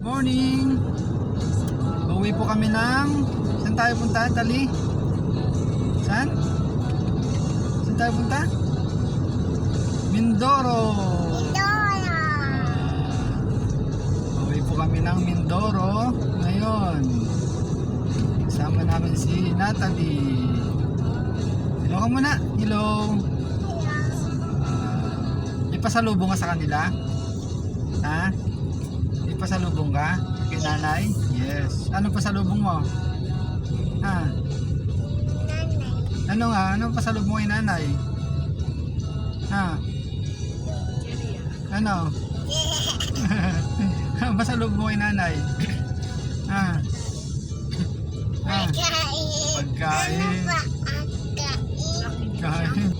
Morning! Uwi po kami ng... Saan tayo punta? Dali? Saan? Saan tayo punta? Mindoro! Uwi po kami ng Mindoro ngayon. Kasama namin si Natalie. Hello ka muna. Hello. Ah, may pasalubong ka sa kanila? Ha? May pasalubong ka? Kay nanay? Yes. Anong pasalubong mo? Ha? Ano nga? Anong pasalubong mo kay nanay? Ha? Ano? Pasalubong mo kay nanay? Ha? Ha? Pagkain. Pagkain.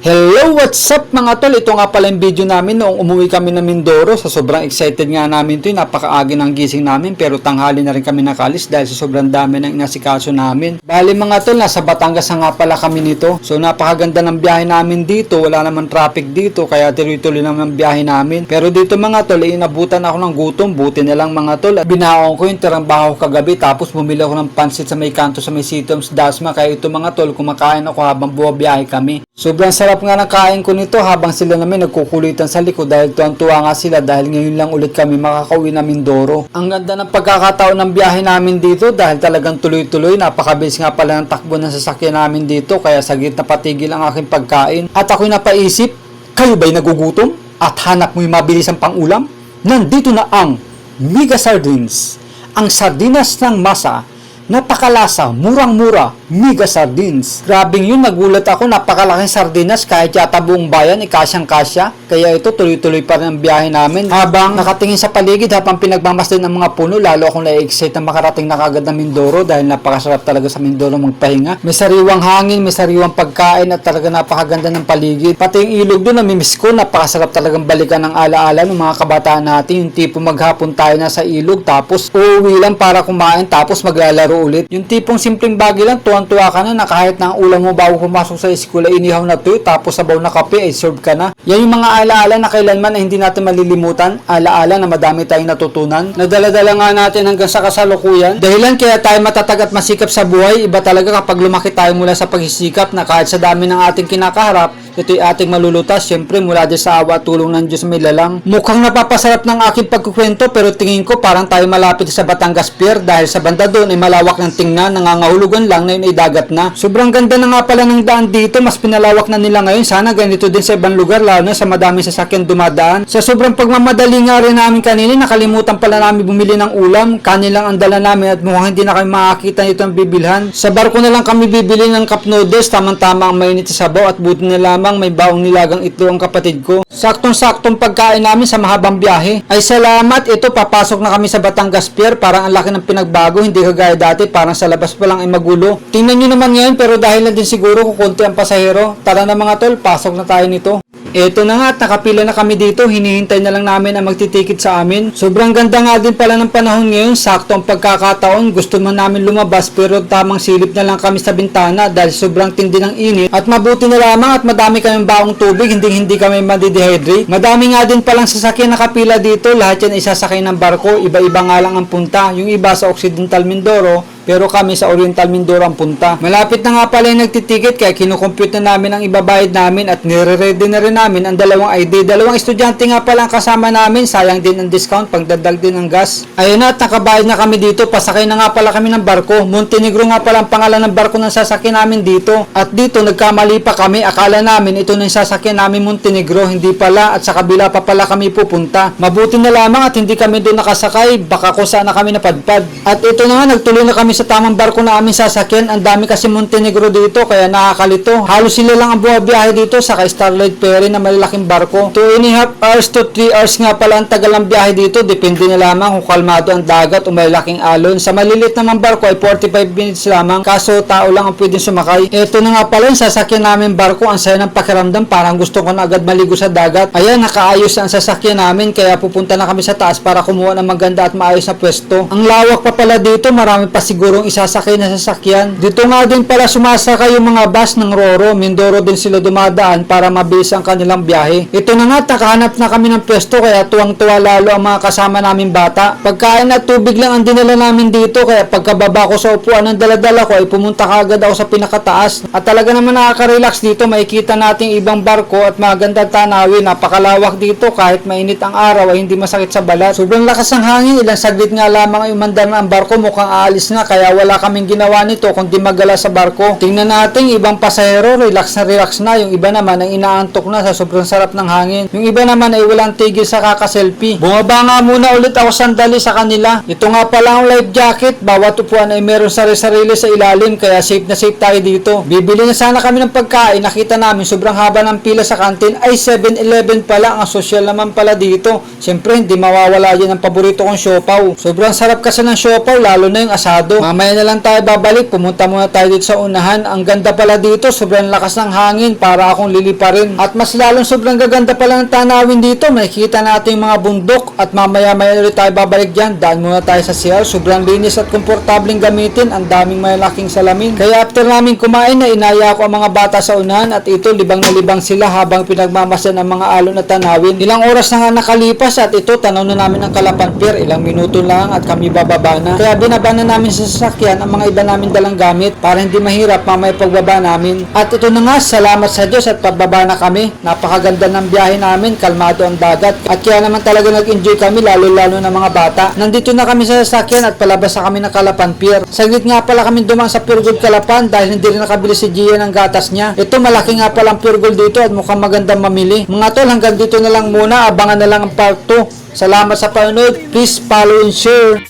Hello, what's up mga tol? Ito nga pala yung video namin noong umuwi kami ng Mindoro. Sa sobrang excited nga namin ito, napakaagi ng gising namin pero tanghali na rin kami nakalis dahil sa sobrang dami ng inasikaso namin. Bali mga tol, nasa Batangas na nga pala kami nito. So napakaganda ng biyahe namin dito, wala naman traffic dito kaya tuloy-tuloy naman ang biyahe namin. Pero dito mga tol, eh, inabutan ako ng gutom, buti na lang mga tol. Binaon ko yung tirambaho kagabi tapos bumili ako ng pansit sa may kanto sa may Sitoms Dasma kaya ito mga tol, kumakain ako habang buwabiyahe kami. Sobrang sarap nga ng kain ko nito habang sila namin nagkukulitan sa likod dahil tuwan-tuwa nga sila dahil ngayon lang ulit kami makakauwi na Mindoro. Ang ganda ng pagkakataon ng biyahe namin dito dahil talagang tuloy-tuloy. Napakabilis nga pala ng takbo ng sasakyan namin dito kaya saglit na patigil ang aking pagkain. At ako'y napaisip, kayo ba'y nagugutom? At hanap mo'y mabilis ang pangulam? Nandito na ang Mega Sardines. Ang sardinas ng masa Napakalasa, murang-mura, mega sardines. Grabing yun, nagulat ako, napakalaking sardinas kahit yata buong bayan, ikasyang-kasya. Kaya ito, tuloy-tuloy pa rin ang biyahe namin. Habang nakatingin sa paligid, habang pinagmamasdan ng mga puno, lalo akong na-excite na makarating na kagad ng Mindoro dahil napakasarap talaga sa Mindoro magpahinga. May sariwang hangin, may sariwang pagkain at talaga napakaganda ng paligid. Pati yung ilog doon, namimiss ko, napakasarap talagang balikan ng alaala ng mga kabataan natin. Yung tipo maghapon tayo na sa ilog, tapos uuwi lang para kumain, tapos maglalaro ulit. Yung tipong simpleng bagay lang, tuwan-tuwa ka na na kahit na ang ulam mo bago pumasok sa eskwela, inihaw na tuyo, tapos sabaw na kape, ay serve ka na. Yan yung mga alaala na kailanman ay hindi natin malilimutan. Alaala na madami tayong natutunan. Nadala-dala nga natin hanggang sa kasalukuyan. Dahilan kaya tayo matatag at masikap sa buhay, iba talaga kapag lumaki tayo mula sa pagsisikap na kahit sa dami ng ating kinakaharap, ito'y ating malulutas, syempre mula din sa awa tulong ng Diyos may lalang. Mukhang napapasarap ng aking pagkukwento pero tingin ko parang tayo malapit sa Batangas Pier dahil sa banda doon ay malawak ng tingnan, nangangahulugan lang na ay dagat na. Sobrang ganda na nga pala ng daan dito, mas pinalawak na nila ngayon. Sana ganito din sa ibang lugar, lalo na sa madaming sasakyan dumadaan. Sa sobrang pagmamadali nga rin namin kanina, nakalimutan pala namin bumili ng ulam. Kanin lang ang dala namin at mukhang hindi na kami makakita nito ang bibilhan. Sa barko na lang kami bibili ng cup noodles, tamang-tama ang mainit sa sabaw at buti na lamang may baong nilagang itlog ang kapatid ko. Saktong-saktong pagkain namin sa mahabang biyahe. Ay salamat, ito papasok na kami sa Batangas Pier. Parang ang laki ng pinagbago, hindi kagaya dati, parang sa labas pa lang ay magulo. Tingnan nyo naman ngayon, pero dahil na din siguro kung konti ang pasahero. Tara na mga tol, pasok na tayo nito. Eto na nga, at nakapila na kami dito, hinihintay na lang namin ang magtitikit sa amin. Sobrang ganda nga din pala ng panahon ngayon, sakto ang pagkakataon, gusto man namin lumabas pero tamang silip na lang kami sa bintana dahil sobrang tindi ng init. At mabuti na lamang at madami kaming baong tubig, hindi hindi kami madidehydrate. Madami nga din palang sasakyan nakapila dito, lahat yan isasakay ng barko, iba-iba nga lang ang punta. Yung iba sa Occidental Mindoro, pero kami sa Oriental Mindoro ang punta. Malapit na nga pala yung nagtitikit kaya kinukompute na namin ang ibabayad namin at nire-ready na rin namin ang dalawang ID. Dalawang estudyante nga pala ang kasama namin. Sayang din ang discount pagdadag din ng gas. Ayun na at nakabayad na kami dito. Pasakay na nga pala kami ng barko. Montenegro nga pala ang pangalan ng barko ng sasakyan namin dito. At dito nagkamali pa kami. Akala namin ito na yung sasakyan namin Montenegro. Hindi pala at sa kabila pa pala kami pupunta. Mabuti na lamang at hindi kami doon nakasakay. Baka ko sana kami napadpad. At ito na nga nagtuloy na kami sa tamang barko na aming sasakyan. Ang dami kasi Montenegro dito kaya nakakalito. Halos sila lang ang buwabiyahe dito sa Starlight Ferry na malalaking barko. 2 and a half hours to 3 hours nga pala ang tagal ng biyahe dito. Depende na lamang kung kalmado ang dagat o malalaking alon. Sa malilit naman barko ay 45 minutes lamang. Kaso tao lang ang pwedeng sumakay. Ito na nga pala yung sasakyan namin barko. Ang saya ng pakiramdam. Parang gusto ko na agad maligo sa dagat. Ayan, nakaayos na ang sasakyan namin. Kaya pupunta na kami sa taas para kumuha ng maganda at maayos na pwesto. Ang lawak pa pala dito. Marami pa siguro sigurong isasakay na sasakyan. Dito nga din pala sumasakay yung mga bus ng Roro. Mindoro din sila dumadaan para mabilis ang kanilang biyahe. Ito na nga, nakahanap na kami ng pwesto kaya tuwang-tuwa lalo ang mga kasama namin bata. Pagkain at tubig lang ang dinala namin dito kaya pagkababa ko sa upuan ng daladala ko ay pumunta kagad ako sa pinakataas. At talaga naman nakaka-relax dito, makikita natin ibang barko at magandang tanawin. Napakalawak dito kahit mainit ang araw ay hindi masakit sa balat. Sobrang lakas ng hangin, ilang saglit nga lamang ay umandar na ang barko mukhang aalis na kaya wala kaming ginawa nito kundi magala sa barko. Tingnan natin ibang pasahero, relax na relax na. Yung iba naman ay inaantok na sa sobrang sarap ng hangin. Yung iba naman ay walang tigil sa kakaselfie. Bumaba nga muna ulit ako sandali sa kanila. Ito nga pala ang life jacket. Bawat upuan ay meron sarili-sarili sa ilalim kaya safe na safe tayo dito. Bibili na sana kami ng pagkain. Nakita namin sobrang haba ng pila sa kantin ay 7-Eleven pala. Ang social naman pala dito. Siyempre hindi mawawala yan ang paborito kong siopaw. Sobrang sarap kasi ng siopaw lalo na yung asado. Mamaya na lang tayo babalik. Pumunta muna tayo dito sa unahan. Ang ganda pala dito. Sobrang lakas ng hangin para akong liliparin. At mas lalong sobrang gaganda pala ng tanawin dito. Makikita natin yung mga bundok at mamaya maya ulit tayo babalik dyan. Daan muna tayo sa CR. Sobrang linis at komportabling gamitin. Ang daming malalaking salamin. Kaya after namin kumain na inaya ko ang mga bata sa unahan at ito libang na libang sila habang pinagmamasdan ang mga alon at tanawin. Ilang oras na nga nakalipas at ito tanaw na namin ang Kalapan Pier. Ilang minuto lang at kami bababa na. Kaya binaba na namin sa sasakyan ang mga iba namin dalang gamit para hindi mahirap mamaya pagbaba namin. At ito na nga, salamat sa Diyos at pababa na kami. Napakaganda ng biyahe namin, kalmado ang dagat. At kaya naman talaga nag-enjoy kami, lalo-lalo na mga bata. Nandito na kami sa sasakyan at palabas na kami ng Kalapan Pier. Saglit nga pala kami dumang sa Pure Gold Kalapan dahil hindi rin nakabili si Gia ng gatas niya. Ito malaki nga pala ang Pure Gold dito at mukhang magandang mamili. Mga tol, hanggang dito na lang muna. Abangan na lang ang part 2. Salamat sa panonood. Please follow and share.